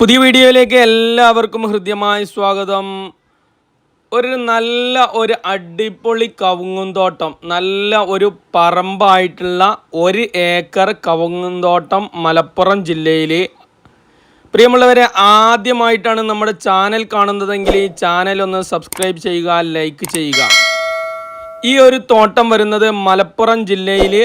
പുതിയ വീഡിയോയിലേക്ക് എല്ലാവർക്കും ഹൃദ്യമായ സ്വാഗതം. ഒരു നല്ല ഒരു അടിപൊളി കവുങ്ങുന്തോട്ടം നല്ല ഒരു പറമ്പായിട്ടുള്ള ഒരു ഏക്കർ കവുങ്ങുന്തോട്ടം മലപ്പുറം ജില്ലയിൽ പ്രിയമുള്ളവരെ ആദ്യമായിട്ടാണ് നമ്മുടെ ചാനൽ കാണുന്നതെങ്കിൽ ഈ ചാനൽ ഒന്ന് സബ്സ്ക്രൈബ് ചെയ്യുക ലൈക്ക് ചെയ്യുക. ഈ ഒരു തോട്ടം വരുന്നത് മലപ്പുറം ജില്ലയിൽ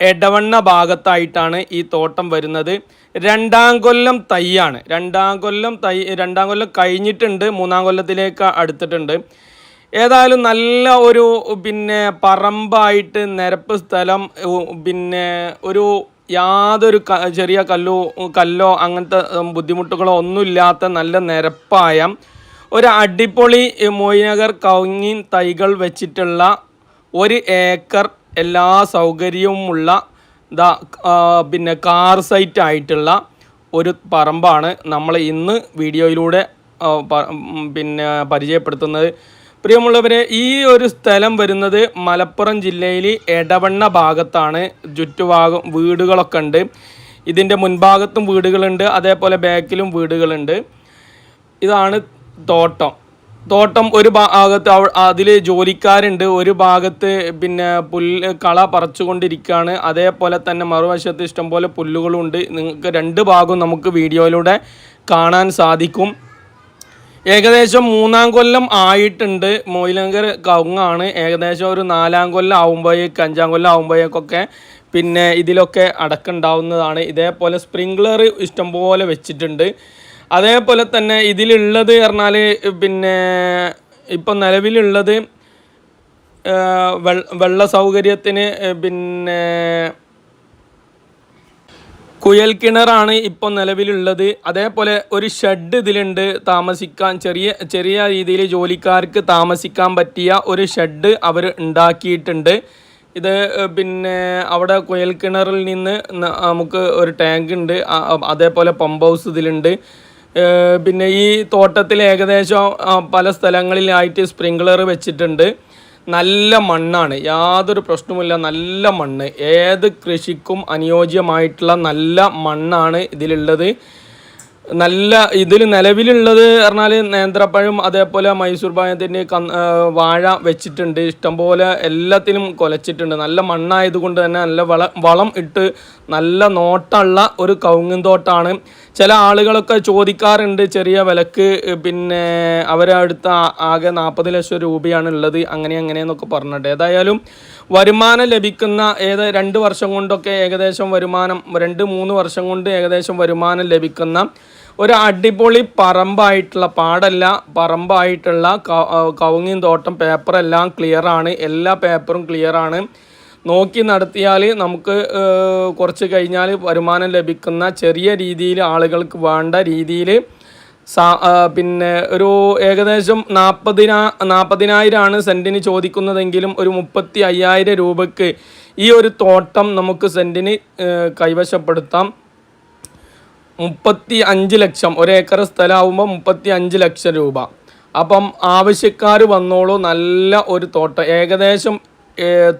എടവണ്ണ ഭാഗത്തായിട്ടാണ് ഈ തോട്ടം വരുന്നത്. രണ്ടാം കൊല്ലം തൈയാണ്. രണ്ടാം കൊല്ലം തൈ രണ്ടാം കൊല്ലം കഴിഞ്ഞിട്ടുണ്ട്. മൂന്നാം കൊല്ലത്തിലേക്ക് അടുത്തിട്ടുണ്ട്. ഏതായാലും നല്ല ഒരു പിന്നെ പറമ്പായിട്ട് നിരപ്പ് സ്ഥലം പിന്നെ ഒരു യാതൊരു ചെറിയ കല്ലോ കല്ലോ അങ്ങനത്തെ ബുദ്ധിമുട്ടുകളോ ഒന്നുമില്ലാത്ത നല്ല നിരപ്പായ ഒരു അടിപൊളി മൊയ്നഗർ കൗങ്ങിൻ തൈകൾ വെച്ചിട്ടുള്ള ഒരു ഏക്കർ എല്ലാ സൗകര്യവുമുള്ള ദാ പിന്നെ കാർ സൈറ്റ് ആയിട്ടുള്ള ഒരു പറമ്പാണ് നമ്മൾ ഇന്ന് വീഡിയോയിലൂടെ പിന്നെ പരിചയപ്പെടുത്തുന്നത്. പ്രിയമുള്ളവരെ ഈ ഒരു സ്ഥലം വരുന്നത് മലപ്പുറം ജില്ലയിൽ എടവണ്ണ ഭാഗത്താണ്. ചുറ്റുഭാഗം വീടുകളൊക്കെ ഉണ്ട്. ഇതിന്റെ മുൻഭാഗത്തും വീടുകളുണ്ട് അതേപോലെ ബാക്കിലും വീടുകളുണ്ട്. ഇതാണ് തോട്ടം. തോട്ടം ഒരു ഭാഗത്ത് അതിൽ ജോലിക്കാരുണ്ട്. ഒരു ഭാഗത്ത് പിന്നെ പുല്ല് കള പറിച്ചുകൊണ്ടിരിക്കുകയാണ് അതേപോലെ തന്നെ മറുവശത്ത് ഇഷ്ടംപോലെ പുല്ലുകളുണ്ട്. നിങ്ങൾക്ക് രണ്ട് ഭാഗവും നമുക്ക് വീഡിയോയിലൂടെ കാണാൻ സാധിക്കും. ഏകദേശം മൂന്നാം കൊല്ലം ആയിട്ടുണ്ട്. മൊയിലങ്കർ കവുങ്ങാണ്. ഏകദേശം ഒരു നാലാം കൊല്ലം ആകുമ്പോഴേക്ക് അഞ്ചാം കൊല്ലം ആകുമ്പോഴേക്കൊക്കെ പിന്നെ ഇതിലൊക്കെ അടക്കുണ്ടാവുന്നതാണ് ഇതേപോലെ സ്പ്രിങ്ക്ലർ ഇഷ്ടംപോലെ വെച്ചിട്ടുണ്ട്. അതേപോലെ തന്നെ ഇതിലുള്ളത് പറഞ്ഞാൽ പിന്നെ ഇപ്പം നിലവിലുള്ളത് വെള്ള സൗകര്യത്തിന് പിന്നെ കുയൽ കിണറാണ് ഇപ്പോൾ നിലവിലുള്ളത്. അതേപോലെ ഒരു ഷെഡ് ഇതിലുണ്ട് താമസിക്കാൻ ചെറിയ ചെറിയ രീതിയിൽ ജോലിക്കാർക്ക് താമസിക്കാൻ പറ്റിയ ഒരു ഷെഡ് അവർ ഉണ്ടാക്കിയിട്ടുണ്ട്. ഇത് പിന്നെ അവിടെ കുയൽ കിണറിൽ നിന്ന് നമുക്ക് ഒരു ടാങ്ക് ഉണ്ട് അതേപോലെ പമ്പ് ഹൗസ് ഇതിലുണ്ട്. പിന്നെ ഈ തോട്ടത്തിൽ ഏകദേശം പല സ്ഥലങ്ങളിലായിട്ട് സ്പ്രിങ്ക്ലർ വെച്ചിട്ടുണ്ട്. നല്ല മണ്ണാണ്. യാതൊരു പ്രശ്നവുമില്ല. നല്ല മണ്ണ്. ഏത് കൃഷിക്കും അനുയോജ്യമായിട്ടുള്ള നല്ല മണ്ണാണ് ഇതിലുള്ളത്. നല്ല ഇതിൽ നിലവിലുള്ളത് പറഞ്ഞാൽ നേന്ത്രപ്പഴം അതേപോലെ മൈസൂർ പായത്തിന്റെ വാഴ വെച്ചിട്ടുണ്ട്. ഇഷ്ടംപോലെ എല്ലാത്തിനും കൊലച്ചിട്ടുണ്ട്. നല്ല മണ്ണായതുകൊണ്ട് തന്നെ നല്ല വള വളം ഇട്ട് നല്ല നോട്ടമുള്ള ഒരു കവുങ്ങും തോട്ടാണ്. ചില ആളുകളൊക്കെ ചോദിക്കാറുണ്ട് ചെറിയ വിലക്ക് പിന്നെ അവരടുത്ത ആകെ നാൽപ്പത് ലക്ഷം രൂപയാണ് ഉള്ളത് അങ്ങനെ അങ്ങനെയെന്നൊക്കെ പറഞ്ഞിട്ട്. ഏതായാലും വരുമാനം ലഭിക്കുന്ന ഏത് രണ്ട് വർഷം കൊണ്ടൊക്കെ ഏകദേശം വരുമാനം രണ്ട് മൂന്ന് വർഷം കൊണ്ട് ഏകദേശം വരുമാനം ലഭിക്കുന്ന ഒരു അടിപൊളി പറമ്പായിട്ടുള്ള പാടല്ല പറമ്പായിട്ടുള്ള കവുങ്ങിൻ തോട്ടം പേപ്പറെല്ലാം ക്ലിയറാണ് എല്ലാ പേപ്പറും ക്ലിയറാണ് നോക്കി നടത്തിയാൽ നമുക്ക് കുറച്ച് കഴിഞ്ഞാൽ വരുമാനം ലഭിക്കുന്ന ചെറിയ രീതിയിൽ ആളുകൾക്ക് വേണ്ട രീതിയിൽ സാ പിന്നെ ഒരു ഏകദേശം നാൽപ്പതിനാ നാൽപ്പതിനായിരമാണ് സെന്റിന് ചോദിക്കുന്നതെങ്കിലും ഒരു മുപ്പത്തി അയ്യായിരം രൂപയ്ക്ക് ഈ ഒരു തോട്ടം നമുക്ക് സെന്റിന് കൈവശപ്പെടുത്താം. മുപ്പത്തി അഞ്ച് ലക്ഷം ഒരേക്കർ സ്ഥലമാകുമ്പോൾ മുപ്പത്തി അഞ്ച് ലക്ഷം രൂപ. അപ്പം ആവശ്യക്കാർ വന്നോളൂ നല്ല ഒരു തോട്ടം. ഏകദേശം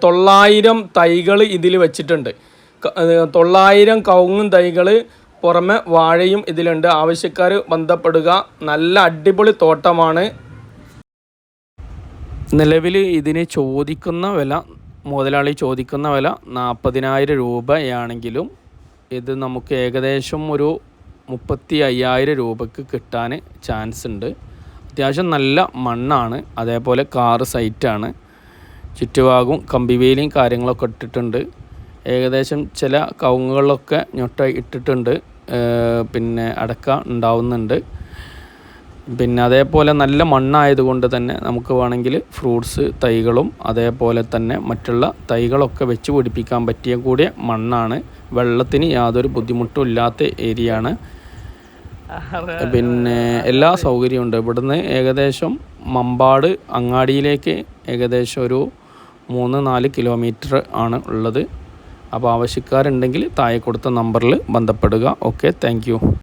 തൊള്ളായിരം തൈകൾ ഇതിൽ വെച്ചിട്ടുണ്ട്. തൊള്ളായിരം കവുങ്ങും തൈകൾ പുറമെ വാഴയും ഇതിലുണ്ട്. ആവശ്യക്കാർ ബന്ധപ്പെടുക. നല്ല അടിപൊളി തോട്ടമാണ്. നിലവിൽ ഇതിന് ചോദിക്കുന്ന വില മുതലാളി ചോദിക്കുന്ന വില നാൽപ്പതിനായിരം രൂപയാണെങ്കിലും ഇത് നമുക്ക് ഏകദേശം ഒരു മുപ്പത്തി അയ്യായിരം രൂപക്ക് കിട്ടാൻ ചാൻസ് ഉണ്ട്. അത്യാവശ്യം നല്ല മണ്ണാണ്. അതേപോലെ കാറ് സൈറ്റാണ്. ചുറ്റുഭാഗവും കമ്പിവേലിയും കാര്യങ്ങളൊക്കെ ഇട്ടിട്ടുണ്ട്. ഏകദേശം ചില കവുങ്ങുകളിലൊക്കെ ഞൊട്ട ഇട്ടിട്ടുണ്ട്. പിന്നെ അടക്ക ഉണ്ടാവുന്നുണ്ട്. പിന്നെ അതേപോലെ നല്ല മണ്ണായതുകൊണ്ട് തന്നെ നമുക്ക് വേണമെങ്കിൽ ഫ്രൂട്ട്സ് തൈകളും അതേപോലെ തന്നെ മറ്റുള്ള തൈകളൊക്കെ വെച്ച് പിടിപ്പിക്കാൻ പറ്റിയ കൂടിയ മണ്ണാണ്. വെള്ളത്തിന് യാതൊരു ബുദ്ധിമുട്ടും ഇല്ലാത്ത ഏരിയയാണ്. പിന്നെ എല്ലാ സൗകര്യവും ഉണ്ട് ഇവിടുന്ന് ഏകദേശം മമ്പാട് അങ്ങാടിയിലേക്ക് ഏകദേശം ഒരു മൂന്ന് നാല് കിലോമീറ്റർ ആണ് ഉള്ളത്. അപ്പോൾ ആവശ്യക്കാരുണ്ടെങ്കിൽ താഴെ കൊടുത്ത നമ്പറിൽ ബന്ധപ്പെടുക. Okay thank